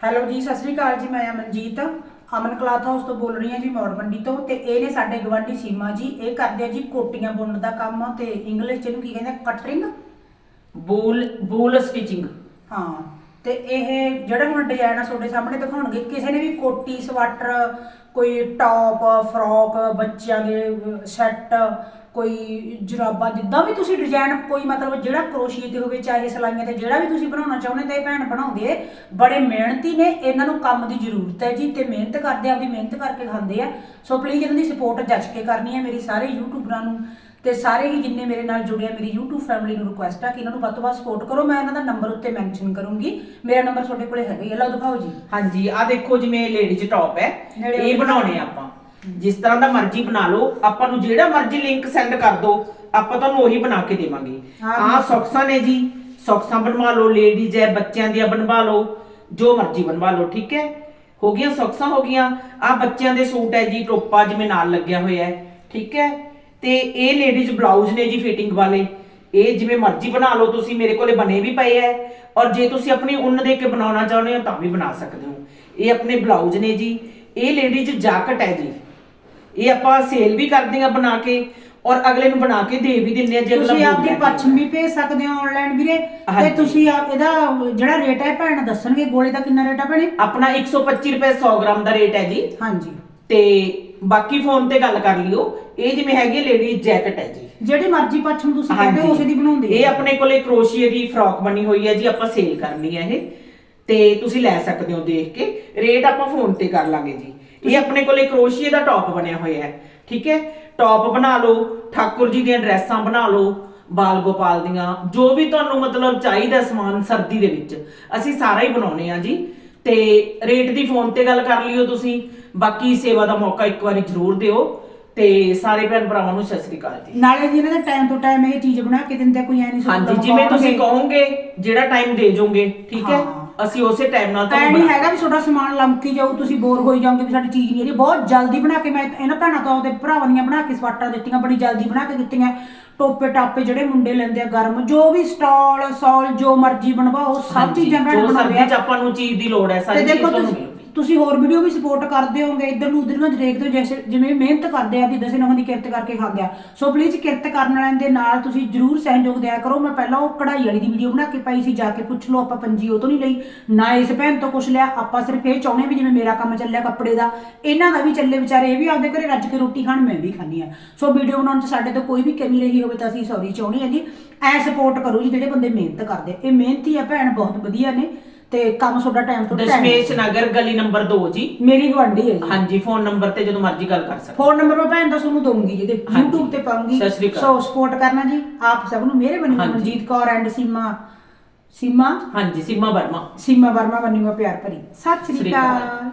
Hello ਜੀ ਸਤਿ ਸ੍ਰੀ ਅਕਾਲ ਜੀ ਮੈਂ ਅਮਨਜੀਤ ਅਮਨ ਕਲਾਥ ਹਾਊਸ ਤੋਂ ਬੋਲ ਰਹੀ ਹਾਂ ਜੀ ਮੌੜ ਮੰਡੀ ਤੋਂ। ਤੇ ਇਹ ਨੇ ਸਾਡੇ ਗਵਾਂਢੀ ਸੀਮਾ ਜੀ ਇਹ ਕਰਦੇ ਆ ਜੀ ਕੋਟੀਆਂ ਬੁਣਨ ਦਾ ਕੰਮ ਤੇ ਇੰਗਲਿਸ਼ ਚ ਇਹਨੂੰ ਕੀ ਕਹਿੰਦੇ ਕਟਰਿੰਗ ਬੂਲ ਬੂਲ ਸਟਿਚਿੰਗ ਹਾਂ ਤੇ ਇਹ ਜਿਹੜੇ ਹੁਣ ਡਿਜ਼ਾਈਨ ਆ ਤੁਹਾਡੇ ਸਾਹਮਣੇ ਦਿਖਾਉਣਗੇ ਕਿਸੇ ਨੇ ਵੀ ਕੋਟੀ ਸਵਾਟਰ ਕੋਈ ਟੌਪ ਫਰੋਕ ਬੱਚਿਆਂ ਦੇ ਸੈੱਟ ਕੋਈ ਜੁਰਾਬਾਂ ਜਿੱਦਾਂ ਵੀ ਤੁਸੀਂ ਡਿਜ਼ਾਈਨ ਕੋਈ ਮਤਲਬ ਜਿਹੜਾ ਕਰੋਸ਼ੀਏ ਤੇ ਹੋਵੇ ਚਾਹੇ ਸਲਾਈਆਂ ਤੇ ਜਿਹੜਾ ਵੀ ਤੁਸੀਂ ਬਣਾਉਣਾ ਚਾਹੁੰਦੇ ਤਾਂ ਇਹ ਭੈਣ ਬਣਾਉਂਦੇ ਬੜੇ ਮਿਹਨਤੀ ਨੇ ਇਹਨਾਂ ਨੂੰ ਕੰਮ ਦੀ ਜ਼ਰੂਰਤ ਹੈ ਜੀ ਤੇ ਮਿਹਨਤ ਕਰਦੇ ਆ, ਆਪਦੀ ਮਿਹਨਤ ਕਰਕੇ ਖਾਂਦੇ ਆ। ਸੋ ਪਲੀਜ਼ ਇਹਨਾਂ ਦੀ ਸਪੋਰਟ ਜੱਜ ਕੇ ਕਰਨੀ ਹੈ ਮੇਰੀ ਸਾਰੇ ਯੂਟਿਊਬਰਾਂ ਨੂੰ ਤੇ ਸਾਰੇ ਹੀ ਜਿੰਨੇ ਮੇਰੇ ਨਾਲ ਜੁੜੇ ਆ ਮੇਰੀ YouTube ਫੈਮਿਲੀ ਨੂੰ ਰਿਕੁਐਸਟ ਆ ਕਿ ਇਹਨਾਂ ਨੂੰ ਵੱਧ ਤੋਂ ਵੱਧ ਸਪੋਰਟ ਕਰੋ ਮੈਂ ਇਹਨਾਂ ਦਾ ਨੰਬਰ ਉੱਤੇ ਮੈਂਸ਼ਨ ਕਰੂੰਗੀ। ਮੇਰਾ ਨੰਬਰ ਤੁਹਾਡੇ ਕੋਲੇ ਹੈਗਾ ਹੀ ਹੈ ਲਓ ਦਿਖਾਓ ਜੀ। ਹਾਂਜੀ ਆ ਦੇਖੋ ਜਿਵੇਂ ਲੇਡੀਜ਼ ਟੌਪ ਹੈ ਨੇੜੇ ਇਹ ਬਣਾਉਣੇ ਆ ਆਪਾਂ। ਜਿਸ ਤਰ੍ਹਾਂ ਦਾ ਮਰਜ਼ੀ ਬਣਾ ਲਓ ਆਪਾਂ ਨੂੰ ਜਿਹੜਾ ਮਰਜ਼ੀ ਲਿੰਕ ਸੈਂਡ ਕਰ ਦਿਓ ਆਪਾਂ ਤੁਹਾਨੂੰ ਉਹੀ ਬਣਾ ਕੇ ਦੇਵਾਂਗੇ। ਹਾਂ। ਆ ਸੌਕਸਾਂ ਨੇ ਜੀ ਸੌਕਸਾਂ ਬਣਵਾ ਲਓ ਲੇਡੀਜ਼ ਹੈ ਬੱਚਿਆਂ ਦੀਆਂ ਬਣਵਾ ਲਓ ਜੋ ਮਰਜ਼ੀ ਬਣਵਾ ਲਓ ਠੀਕ ਹੈ? ਹੋ ਗਈਆਂ ਸੌਕਸਾਂ ਹੋ ਗਈਆਂ। ਆ ਬੱਚਿਆਂ ਦੇ ਸੂਟ ਹੈ ਜੀ ਟੋਪਾ ਜਿਵੇਂ ਨਾਲ ਲੱਗਿਆ ਹੋਇਆ ਹੈ ਠੀਕ ਹੈ? ਤੇ ਇਹ ਲੇਡੀਜ਼ ਬਲਾਊਜ਼ ਨੇ ਜੀ ਫਿਟਿੰਗ ਵਾਲੇ। ਇਹ ਜਿਵੇਂ ਮਰਜ਼ੀ ਬਣਾ ਲਓ ਤੁਸੀਂ ਮੇਰੇ ਕੋਲੇ ਬਣੇ ਵੀ ਪਏ ਐ ਔਰ ਜੇ ਤੁਸੀਂ ਆਪਣੀ ਉੱਨ ਦੇ ਕੇ ਬਣਾਉਣਾ ਚਾਹੁੰਦੇ ਹੋ ਤਾਂ ਵੀ ਬਣਾ ਸਕਦੇ ਹੋ। ਇਹ ਆਪਣੇ ਬਲਾਊਜ਼ ਨੇ ਜੀ। ਇਹ ਲੇਡੀਜ਼ ਜਾਕਟ ਹੈ ਜੀ। ਇਹ ਆਪਾਂ ਸੇਲ ਵੀ ਕਰਦੇ ਆ ਬਣਾ ਕੇ ਔਰ ਅਗਲੇ ਨੂੰ ਬਣਾ ਕੇ ਦੇ ਵੀ ਦਿੰਦੇ ਆ ਜੇ ਅਗਲਾ ਤੁਸੀਂ ਬੋਲ ਆਪਦੀ ਪੱਛਮ ਵੀ ਭੇਜ ਸਕਦੇ ਹੋ ਆਨਲਾਈਨ ਵੀਰੇ ਤੇ ਹਾਂਜੀ। ਤੁਸੀਂ ਆਪ ਇਹਦਾ ਜਿਹੜਾ ਰੇਟ ਹੈ ਭੈਣ ਦੱਸਣਗੇ ਗੋਲੇ ਦਾ ਕਿੰਨਾ ਰੇਟ ਹੈ ਭੈਣੇ? ਆਪਣਾ 125 ਰੁਪਏ 100 ਗ੍ਰਾਮ ਦਾ ਰੇਟ ਹੈ ਜੀ। ਹਾਂਜੀ। ਤੇ ਬਾਕੀ ਫੋਨ ਤੇ ਗੱਲ ਕਰ ਲਿਓ। ਇਹ ਜਿਵੇਂ ਹੈਗੀ ਲੇਡੀਜ਼ ਜੈਕਟ ਹੈ ਜੀ। ਜਿਹੜੀ ਮਰਜ਼ੀ ਪੱਛਮ ਤੁਸੀਂ ਕਹਿੰਦੇ ਹੋ ਉਸੇ ਦੀ ਬਣਾਉਂਦੇ ਇਹ ਆ। ਆਪਣੇ ਕੋਲੇ ਕਰੋਸ਼ੀਏ ਦੀ ਫਰੋਕ ਬਣੀ ਹੋਈ ਹੈ ਜੀ ਆਪਾਂ ਸੇਲ ਕਰਨੀ ਹੈ ਇਹ। ਤੇ ਤੁਸੀਂ ਲੈ ਸਕਦੇ ਹੋ ਦੇਖ ਕੇ। ਰੇਟ ਆਪਾਂ ਫੋਨ ਤੇ ਕਰ ਲਾਂਗੇ ਜੀ। ਇਹ ਆਪਣੇ ਕੋਲੇ ਕਰੋਸ਼ੀਏ ਦਾ ਟੌਪ ਬਣਿਆ ਹੋਇਆ ਹੈ ਠੀਕ ਹੈ? ਟੌਪ ਬਣਾ ਲਓ ਠਾਕੁਰ ਜੀ ਦੀਆਂ ਡਰੈਸਾਂ ਬਣਾ ਲਓ ਬਾਲ ਗੋਪਾਲ ਦੀਆਂ ਜੋ ਵੀ ਤੁਹਾਨੂੰ ਮਤਲਬ ਚਾਹੀਦਾ ਸਮਾਨ ਸਰਦੀ ਦੇ ਵਿੱਚ ਅਸੀਂ ਸਾਰਾ ਹੀ ਬਣਾਉਨੇ ਆ ਜੀ। ਤੇ ਰੇਟ ਦੀ ਫੋਨ ਤੇ ਗੱਲ ਕਰ ਲਿਓ ਤੁਸੀਂ। ਬਾਕੀ ਸੇਵਾ ਦਾ ਮੌਕਾ ਇੱਕ ਵਾਰੀ ਜ਼ਰੂਰ ਦਿਓ। ਤੇ ਸਾਰੇ ਭੈਣ ਭਰਾਵਾਂ ਨੂੰ ਸਤਿ ਸ੍ਰੀ ਅਕਾਲ ਜੀ। ਨਾਲੇ ਜੀ ਇਹਨਾਂ ਦਾ ਟਾਈਮ ਤੋਂ ਟਾਈਮ ਇਹ ਚੀਜ਼ ਬਣਾ ਕੇ ਦਿੰਦੇ ਕੋਈ ਐ ਨਹੀਂ ਹਾਂਜੀ ਜਿਵੇਂ ਤੁਸੀਂ ਕਹੋਗੇ ਜਿਹੜਾ ਟਾਈਮ ਦੇ ਜੋਗੇ ਠੀਕ ਹਾਂ। ਅਸੀਂ ਉਸੇ ਟਾਈਮ ਨਾਲ ਤਾਂ ਇਹ ਨਹੀਂ ਹੈਗਾ ਵੀ ਤੁਹਾਡਾ ਸਮਾਨ ਲੰਮਕੀ ਜਾਊ ਤੁਸੀਂ ਬੋਰ ਹੋਈ ਜਾਓਗੇ ਵੀ ਸਾਡੀ ਚੀਜ਼ ਨਹੀਂ ਰਹੀ ਬਹੁਤ ਜਲਦੀ ਬਣਾ ਕੇ ਮੈਂ ਇਹਨਾਂ ਭੈਣਾਂ ਤੋਂ ਉਹਦੇ ਭਰਾਵਾਂ ਦੀਆਂ ਬਣਾ ਕੇ ਸਵਾਟਾਂ ਦਿੱਤੀਆਂ ਬੜੀ ਜਲਦੀ ਬਣਾ ਕੇ ਦਿੱਤੀਆਂ। ਟੋਪੇ ਟਾਪੇ ਜਿਹੜੇ ਮੁੰਡੇ ਲੈਂਦੇ ਆ ਗਰਮ ਜੋ ਵੀ ਸਟਾਲ ਸੌਲ ਜੋ ਮਰਜ਼ੀ ਬਣਵਾਓ ਸਭ ਚੀਜ਼ਾਂ ਭੈਣ ਜੋ ਬਣਾਉਂਦੇ ਸਰਦੀ ਚ ਆ ਆਪਾਂ ਨੂੰ ਚੀਜ਼ ਦੀ ਲੋੜ ਹੈ ਤੇ ਸਾਰੀ ਚੀਜ਼ ਦੇਖੋ ਤੁਹਾਨੂੰ ਤੁਸੀਂ ਤੁਸੀਂ ਹੋਰ ਵੀਡੀਓ ਵੀ ਸਪੋਰਟ ਕਰਦੇ ਹੋਗੇ ਇੱਧਰ ਨੂੰ ਉੱਧਰ ਨੂੰ ਦੇਖਦੇ ਹੋ, ਜੈਸੇ ਜਿਵੇਂ ਮਿਹਨਤ ਕਰਦੇ ਆ ਵੀ ਦਸੇ ਨਹਾਂ ਦੀ ਕਿਰਤ ਕਰਕੇ ਖਾਂਦੇ ਆ ਸੋ ਪਲੀਜ਼ ਕਿਰਤ ਕਰਨ ਵਾਲਿਆਂ ਦੇ ਨਾਲ ਤੁਸੀਂ ਜਰੂਰ ਸਹਿਯੋਗ ਦਿਆ ਕਰੋ। ਮੈਂ ਪਹਿਲਾਂ ਉਹ ਕਢਾਈ ਵਾਲੀ ਦੀ ਵੀਡੀਓ ਬਣਾ ਕੇ ਪਾਈ ਸੀ, ਜਾ ਕੇ ਪੁੱਛ ਲਓ ਆਪਾਂ ਪੰਜੀ ਉਹ ਤੋਂ ਨਹੀਂ ਲਈ। ਨਾ ਇਸ ਭੈਣ ਤੋਂ ਕੁਛ ਲਿਆ, ਆਪਾਂ ਸਿਰਫ ਇਹ ਚਾਹੁੰਦੇ ਵੀ ਜਿਵੇਂ ਮੇਰਾ ਕੰਮ ਚੱਲਿਆ ਕੱਪੜੇ ਦਾ, ਇਹਨਾਂ ਦਾ ਵੀ ਚੱਲੇ ਵਿਚਾਰੇ, ਇਹ ਵੀ ਆਪਦੇ ਘਰੇ ਰੱਜ ਕੇ ਰੋਟੀ ਖਾਣ, ਮੈਂ ਵੀ ਖਾਂਦੀ ਆ ਸੋ ਵੀਡੀਓ ਬਣਾਉਣ 'ਚ ਸਾਡੇ ਤੋਂ ਕੋਈ ਵੀ ਕਮੀ ਰਹੀ ਹੋਵੇ ਤਾਂ ਅਸੀਂ ਸੌਰੀ ਚਾਹੁੰਦੇ ਆ ਜੀ। ਐ ਸਪੋਰਟ ਕਰੋ ਜੀ ਜਿਹੜੇ ਬੰਦੇ ਮਿਹਨਤ ਕਰਦੇ ਇਹ ਮਿਹਨਤੀ ਆ ਭੈਣ, ਬਹੁਤ ਵਧੀਆ ਨੇ। ਤੇ ਕੰਮ ਤੁਹਾਡਾ ਟਾਈਮ ਤੋਂ time ਦਸ਼ਮੇਸ਼ ਨਗਰ ਗਲੀ ਨੰਬਰ 2 ਜੀ। ਮੇਰੀ ਗਵਾਂਢੀ ਹੈ ਜੀ। ਹਾਂਜੀ ਫੋਨ ਨੰਬਰ ਤੇ ਜਦੋਂ ਮਰਜ਼ੀ ਗੱਲ ਕਰ ਸਕਦੇ। ਫੋਨ ਨੰਬਰ ਮੈਂ ਭੈਣ ਦਾ ਤੁਹਾਨੂੰ ਦਊਂਗੀ ਜਿਹਦੇ ਹਾਂਜੀ। YouTube ਤੇ ਪਾਉਂਗੀ। ਸਤਿ ਸ਼੍ਰੀ ਅਕਾਲ। ਸੋ ਸਪੋਰਟ ਕਰਨਾ ਜੀ ਆਪ ਸਭ ਨੂੰ ਮੇਰੇ ਬਣੀ ਹਾਂਜੀ। ਮਨਜੀਤ ਕੌਰ ਐਂਡ ਸੀਮਾ ਸੀਮਾ? ਹਾਂਜੀ ਸੀਮਾ ਵਰਮਾ। ਸੀਮਾ ਵਰਮਾ ਬੰਨੀ ਪਿਆਰ ਭਰੀ। ਸਤਿ ਸ੍ਰੀ ਸ੍ਰੀ ਅਕਾਲ। ਅਕਾਲ।